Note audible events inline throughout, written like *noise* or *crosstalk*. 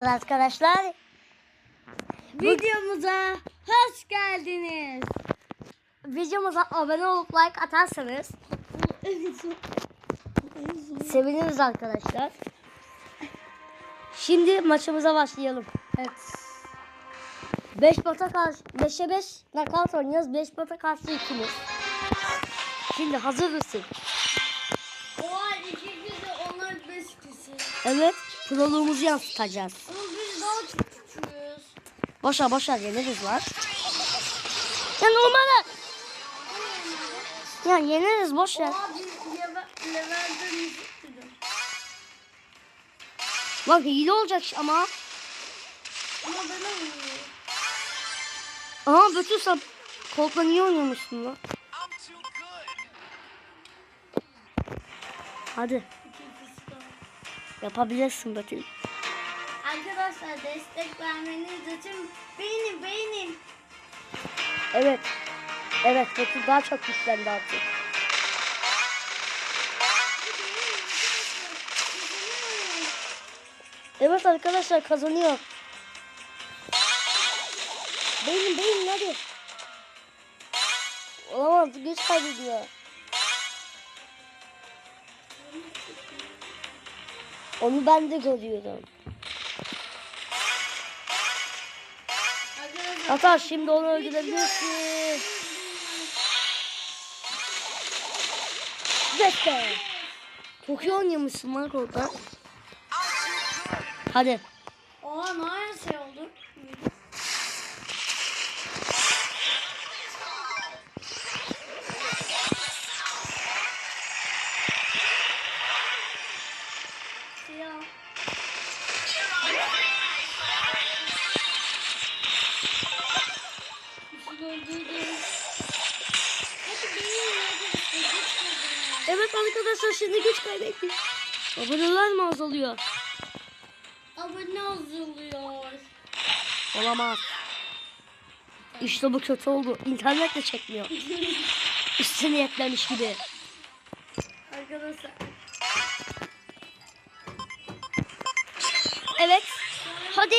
Arkadaşlar Videomuza hoş geldiniz. videomuza abone olup like atarsanız seviniriz arkadaşlar. Şimdi maçımıza başlayalım. evet. 5 bota karşı 5'e 5 nakavt oynuyoruz. 5 bota karşı ikimiz. Şimdi hazır mısın? Oha iki kişi onlar beş kişi. Evet. Proluğumuzu yansıtacağız. Ama biz daha küçüğüz. Boşa boşa yeneriz var. Ya numara. Ya yeneriz boş ver. Bak hile olacak ama. Ama ben. Aha bütün sen kolpa niye oynuyormuşsun lan? Hadi. Yapabilirsin Betül. Arkadaşlar destek vermeniz için beğenin beğenin. Evet. Evet Betül daha çok güçlendi artık. Evet arkadaşlar kazanıyor. Benim benim hadi. Olamaz güç kaybediyor. Onu ben de görüyorum. Hatta şimdi onu öldürebilirsin. Bekle. Çok iyi oynuyormuşsun lan kolda. Hadi. oha ne Evet arkadaşlar şimdi güç kaybettik. Aboneler mi azalıyor? Abone azalıyor. Olamaz. İşte bu kötü oldu. İnternet de çekmiyor. *laughs* Üstüne yetmemiş gibi. Arkadaşlar. Evet. Hadi.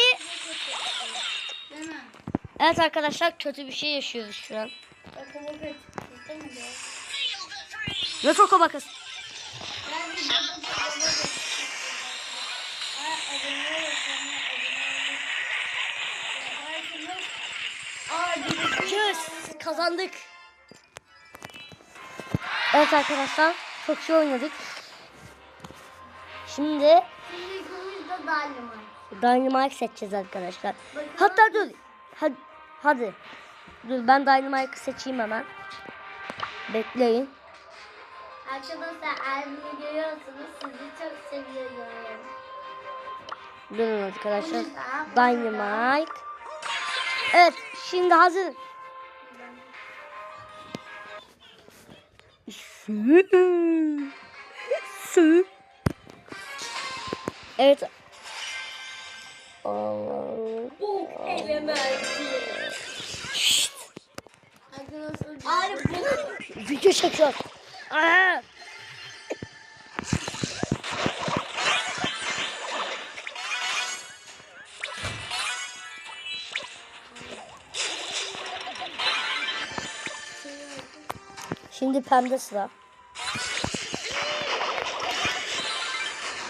Evet arkadaşlar kötü bir şey yaşıyoruz şu an. Bakın bakın. Ne çok bakız. Çöz. Kazandık. Evet arkadaşlar çok iyi oynadık. Şimdi. Dynamite seçeceğiz arkadaşlar. Bakalım. Hatta dur. Hadi. Hadi. Dur ben Dynamite'ı seçeyim hemen. Bekleyin. Arkadaşlar Ermin'i görüyorsunuz. Sizi çok seviyorum. Durun arkadaşlar. Dynamite. Evet şimdi hazır. Sü. Sü. Evet. Bu elementi. Arkadaşlar. Video çekiyor. Aa! Şimdi pembe sıra.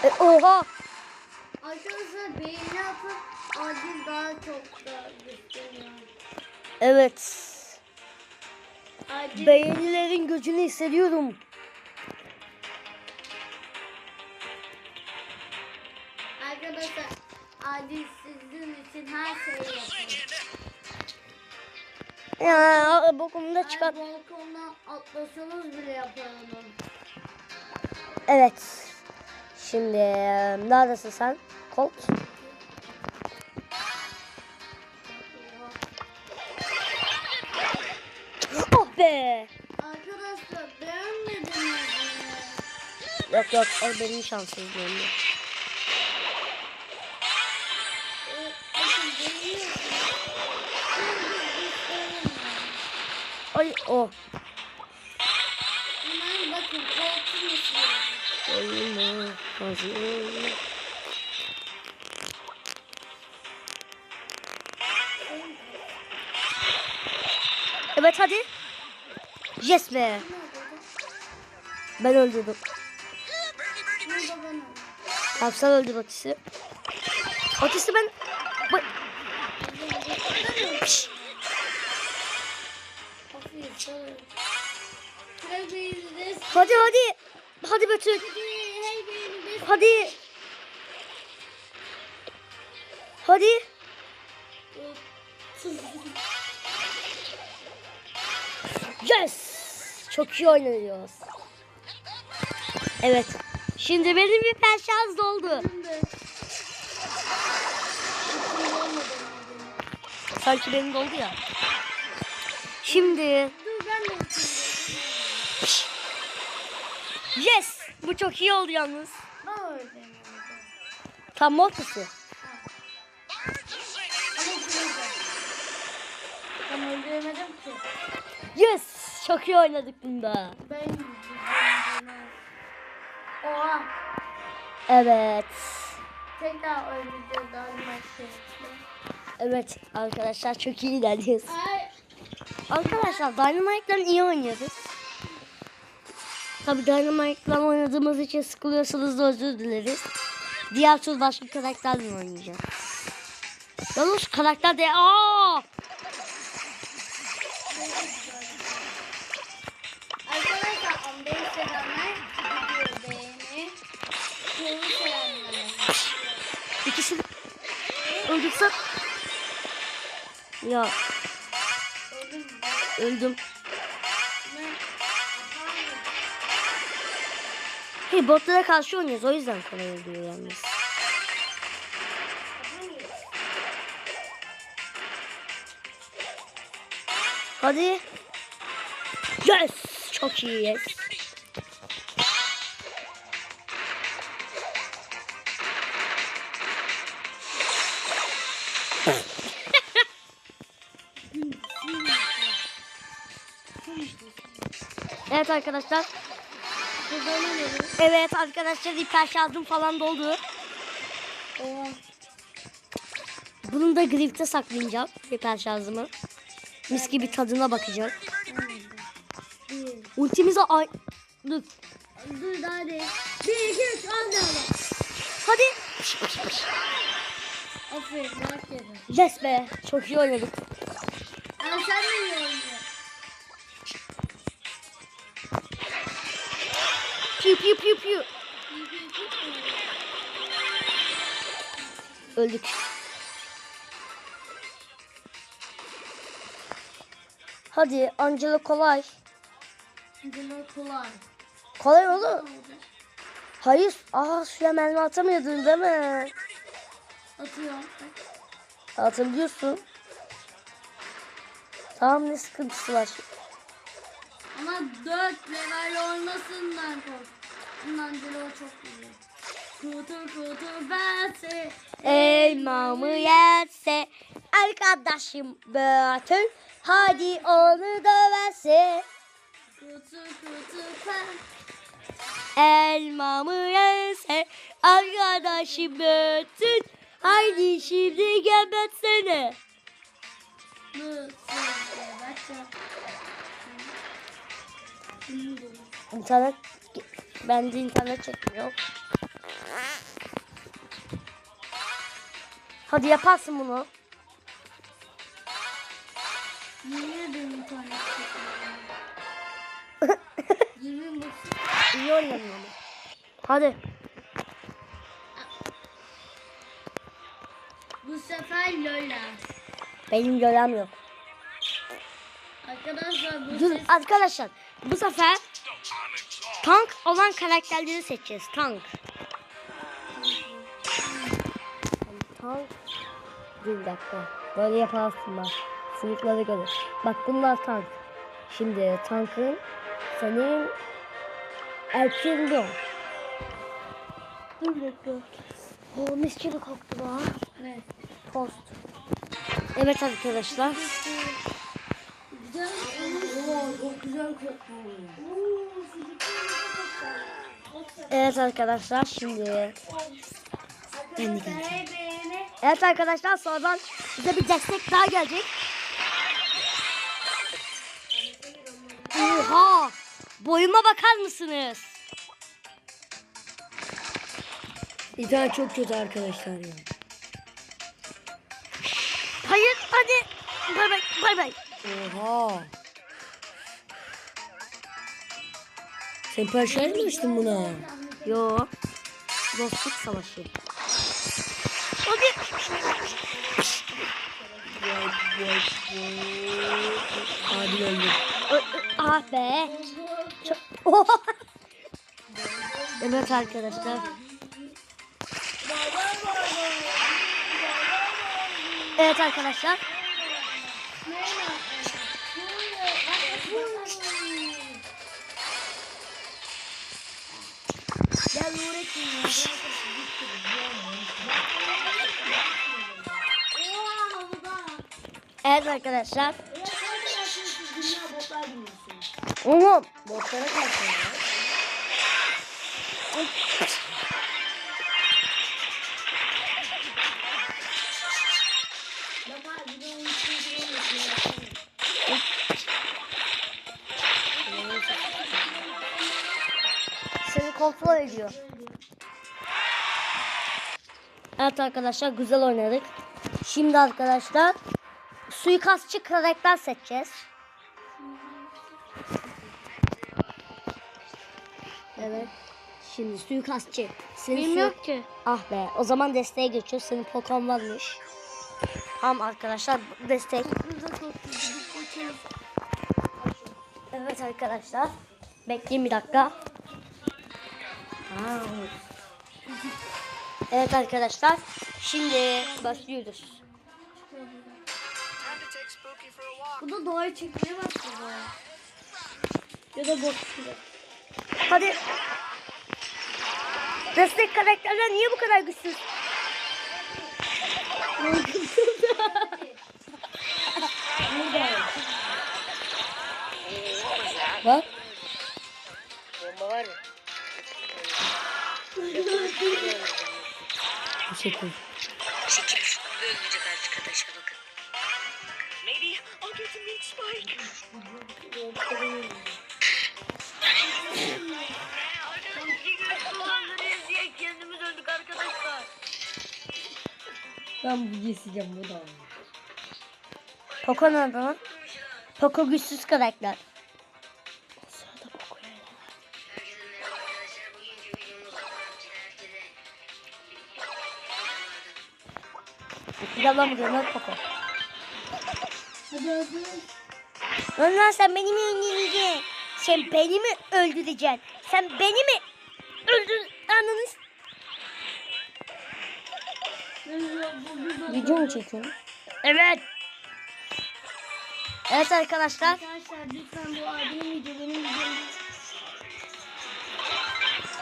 E, oha! Arkadaşlar beğeni atıp acil daha çok da gösteriyor. Evet. Acil. Beğenilerin gücünü hissediyorum. Arkadaşlar acil sizin için her şeyi yaparım. Ya bokumu da çıkar. Balkondan atlasanız bile yaparım. Evet. Şimdi neredesin sen? Colt. be. Arkadaşlar beğenmediniz mi? Yok yok o benim şansım benim. Ay o. Hemen bakın koltuğun üstüne. Oyun mu? Hazır. Evet hadi. Yes be. Ben öldürdüm. Sen öldür Otis'i. Otis'i ben... This. Hadi hadi. Hadi Betül. Hadi. Hadi. Yes. Çok iyi oynuyoruz. Evet. Şimdi benim bir perşans doldu. Sanki benim doldu ya. Şimdi Dur ben de okuyayım. yes. Bu çok iyi oldu yalnız. Tam ortası. Yes. Çok iyi oynadık bunda. Ben. Oha. Evet. Tekrar maç Evet arkadaşlar çok iyi ilerliyoruz. Arkadaşlar Dynamite'den iyi oynuyoruz. Tabi Dynamite'dan oynadığımız için sıkılıyorsanız da özür dileriz. Diğer tur başka karakterle oynayacağız. Yalnız karakter de aa! Beni sevenler video beğeni. Kırmızı sevenler. İkisi öldürsen. Ya öldüm. Ne? Hey botlara karşı oynuyoruz o yüzden kolay oluyor yalnız. Hadi. Yes! Çok iyi yes. Evet arkadaşlar. Evet arkadaşlar hiper şarjım falan doldu. Oha. Bunun da gripte saklayacağım hiper şarjımı. Mis gibi tadına bakacağım. Bir. Ultimize ay... Dur. Dur daha değil. Bir, iki, üç, al da Hadi. Aferin. Yes be. Çok iyi oynadık. Aa, sen de iyi oynuyorsun. Piu piu piu. Öldük. Hadi Angela kolay. Bunu kolay. Kolay oğlum. Hayır. Aa suya mermi atamıyordun değil mi? Atıyorum. Atabiliyorsun. Tamam ne sıkıntısı var. Ama 4 level olmasından kork. Angelo çok iyi. Kutu kutu bense. Elmamı yerse arkadaşım bütün hadi onu döverse Kutu kutu ben. elmamı yerse arkadaşım bütün haydi şimdi gebetsene. İnternet bende internet çekmiyor. Hadi yaparsın bunu. Niye benim tane Yemin bakayım. İyi oynadın. Hadi. Bu sefer Lola. Benim görem yok. Arkadaşlar bu Dur ses arkadaşlar bu sefer tank olan karakterleri seçeceğiz. Tank. Tank. Bir dakika. Böyle yaparsın bak. Sınıfları göre. Bak bunlar tank. Şimdi tankın senin erkeğin yok. Bir dakika. O mis gibi koktu bu. ne? Tost. Evet arkadaşlar. Güzel olmuş. çok güzel koktu. Evet arkadaşlar şimdi. Ben de geleceğim. Evet arkadaşlar sonradan bize bir destek daha gelecek. Oha! Boyuma bakar mısınız? İnternet çok kötü arkadaşlar ya. Hayır hadi. Bay bay bay bay. Oha. Sen parçayı mı açtın buna? Yo. Dostluk savaşı. Hadi. Adil öldü. Ah be. Evet arkadaşlar. Evet arkadaşlar. Gel ya. Evet arkadaşlar. Dünya botlar biliyorsun. Oğlum. Botlara kalsın ya. Kontrol ediyor. Evet arkadaşlar güzel oynadık. Şimdi arkadaşlar suikastçı karakter seçeceğiz. Evet. Şimdi suikastçı. Senin Bilmiyorum ki. Ah be o zaman desteğe geçiyor. Senin Pokemon varmış. Tamam arkadaşlar destek. Evet arkadaşlar. Bekleyin bir dakika. Evet arkadaşlar. Şimdi başlıyoruz. Bu da doğaya çekmeye başladı. Ya da boş Hadi. Destek karakterler niye bu kadar güçsüz? *laughs* Bak. Bomba var mı? Teşekkür Çekil şu öldürecek arkadaşa bakın. Maybe I'll get to meet Spike. Kendimiz öldük arkadaşlar. Ben bu keseceğim bu da. Poco nerede lan? Poco güçsüz karakter. Gel lan lan Poco. Hadi hadi. Lan lan sen beni mi öldüreceksin? Sen beni mi öldüreceksin? Sen beni mi öldür... Ananı... Video mu çekiyorsun? Evet. Evet arkadaşlar. Arkadaşlar lütfen bu abinin video benim videom.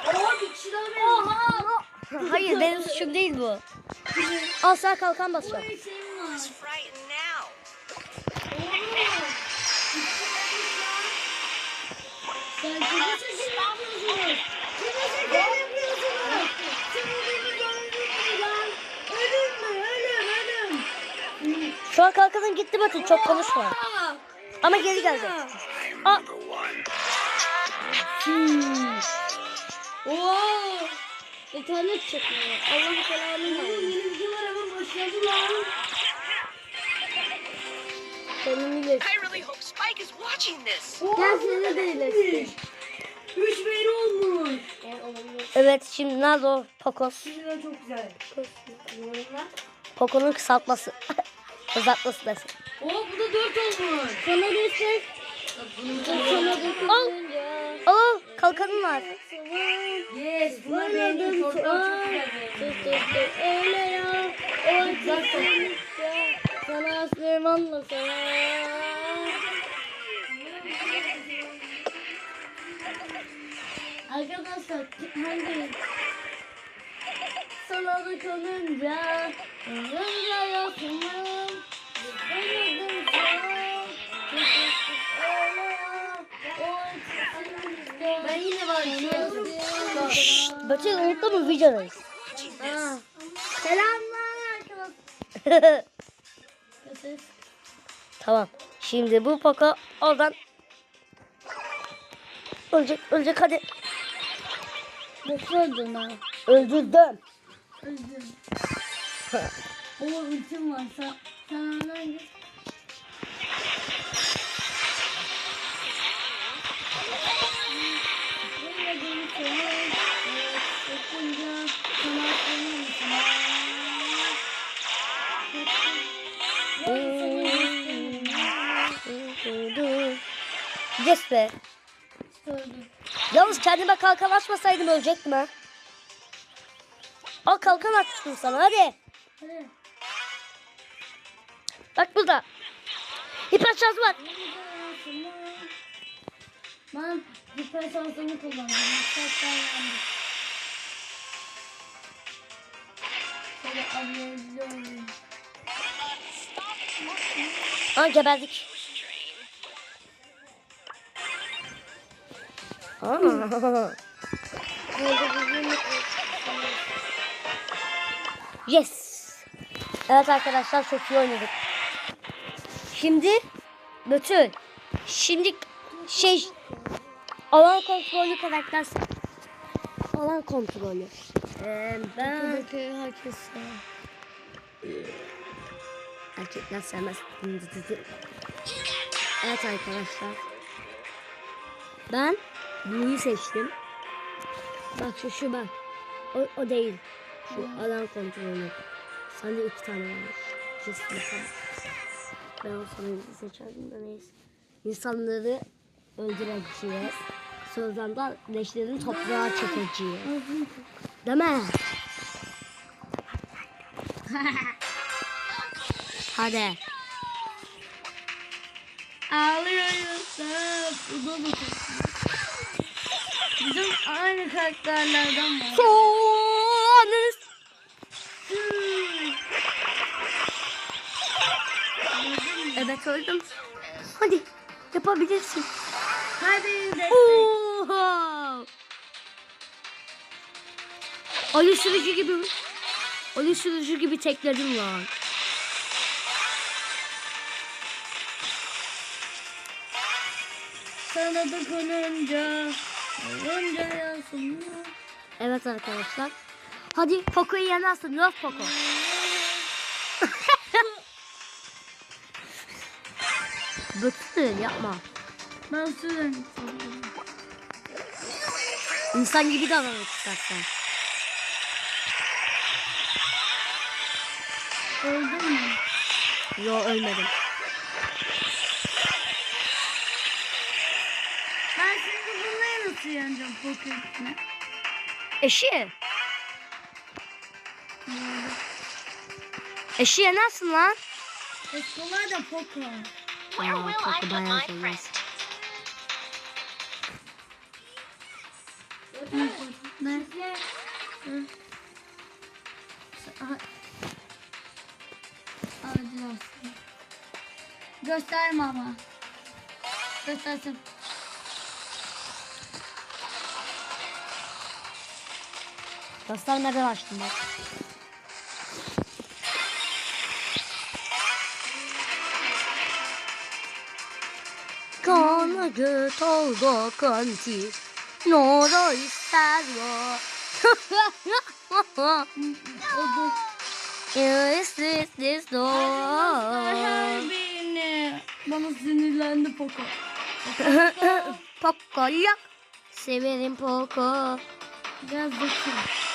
Oha bir kişi daha. Hayır benim suçum değil bu. Al sağ kalkan ölüm. Şu an kalkanın gitti Batı çok konuşma. Ama geri geldi. Aa. Hmm. Oha! İnternet çekmiyor. Allah belanı versin. Yeni videolar hemen başladı lan. Senin bilir. I really hope Spike is watching this. Gel seni de iyileştir. Üç beyni olmuş. Evet şimdi nerede o Pokos? Şimdi çok güzel. Poco'nun kısaltması. *laughs* Kısaltması desin. Oo bu da dört olmuş. Sana destek. Sana destek. Al. Al kalkanın var. Yes. Bunlar beğendim. Şortlar çok güzel. Öyle ya. O güzel. Sana Süleyman'la sana. Arkadaşlar hangi sana da kalınca Yanınca yakınım Batı unuttun mu videodayız? Selamlar arkadaşlar. *laughs* tamam. Şimdi bu Poco oradan Ölecek ölecek hadi. Bekiyordun ha. Öldürdüm. Öldüm. O ultim var. Sen, sen git. Yes be. Öldüm. Yalnız kendime kalkan açmasaydım ölecektim ha. Al kalkan açtım sana hadi. Hadi. Bak burada. Hiper şans var. Ben hiper şansımı kullandım. Şöyle. Aa geberdik. Yes. Evet arkadaşlar çok iyi oynadık. Şimdi Betül. Şimdi şey alan kontrolü karakter alan kontrolü. Ee, ben herkes erkekler. Evet arkadaşlar. Ben Blue'yu seçtim. Bak şu şu bak. O, o değil. Şu alan kontrolü. Sende iki tane de tamam. Ben o sonuncuyu seçerdim de neyse. İnsanları öldüreceğiz. Sözden de leşlerini toprağa çekeceğiz. Değil mi? *laughs* Hadi. Ağlıyoruz. Da bu. Bizim aynı karakterlerden var. Sonuz. Evet öldüm. Hadi yapabilirsin. Hadi. Oha! Ayı sürücü gibi. Ayı sürücü gibi tekledim lan. Sana da yansın. Evet arkadaşlar. Hadi Poco'yu yenersin. Love Poco. *laughs* Bıktın yapma. Ben süren İnsan gibi davranmak istersen. Öldün mü? Yo ölmedim. Ben şimdi bunları nasıl yeneceğim Pocket'le? Eşi. Eşi yenersin lan. Eskolar da Poco. Where Aa, will I put bayağı my friend? Ne? Gösterme ama. Göstersin. Göstermeden açtım bak. Kana göt oldu kanti. Noro ister yo. Oldu. Is this this door? Bana sinirlendi Poco. Poco yok. Severim Poco. Biraz zeki.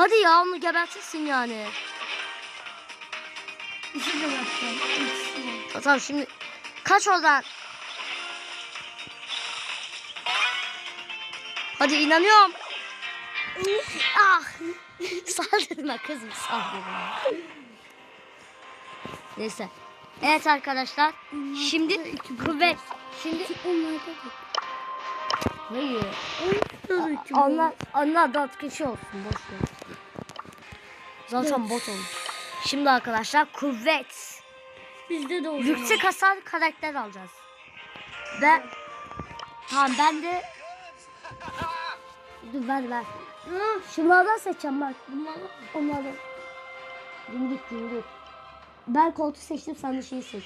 Hadi ya onu gebertirsin yani. Tamam şimdi kaç oradan. Hadi inanıyorum. ah. Saldırma kızım saldırma. Neyse. Evet arkadaşlar. Şimdi kuvvet. Şimdi Hayır. Onlar, onlar dört kişi olsun. Boş ver. Zaten bot olur. Şimdi arkadaşlar kuvvet. Bizde de olur. Yüksek hasar karakter alacağız. Ben tamam ben de dur ver ver. Şunlardan seçeceğim bak. Bunlardan. Onlardan. Dimdik dimdik. Ben koltuğu seçtim sen de şeyi seç.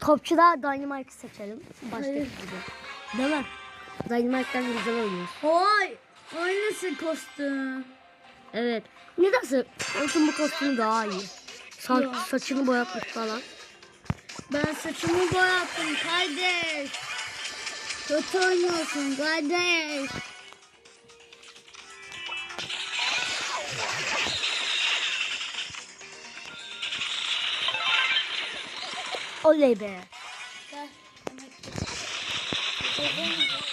Topçuda Dynamite'ı seçelim. Başka Hayır. gibi. Değil mi? Dynamite'den güzel oynuyor. Vay. Aynısı kostüm. Evet. Nedense Olsun bu kostümü daha iyi. Sa- Yok. saçını boyatmış falan. Ben saçımı boyattım kardeş. Kötü oynuyorsun kardeş. Oley be. Annemin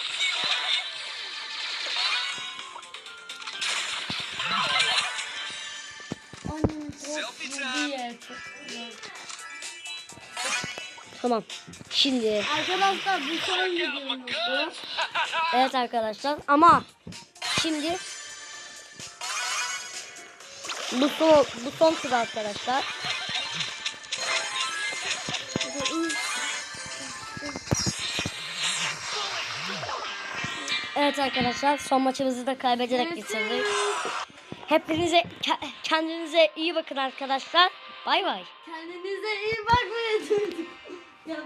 çok güzel. Tamam. Şimdi Arkadaşlar bu son videomuzdu. evet arkadaşlar ama şimdi bu son bu son tur arkadaşlar. Evet arkadaşlar son maçımızı da kaybederek bitirdik. Hepinize ke- kendinize iyi bakın arkadaşlar. Bay bay. Kendinize iyi bakmayın. *laughs* Ya.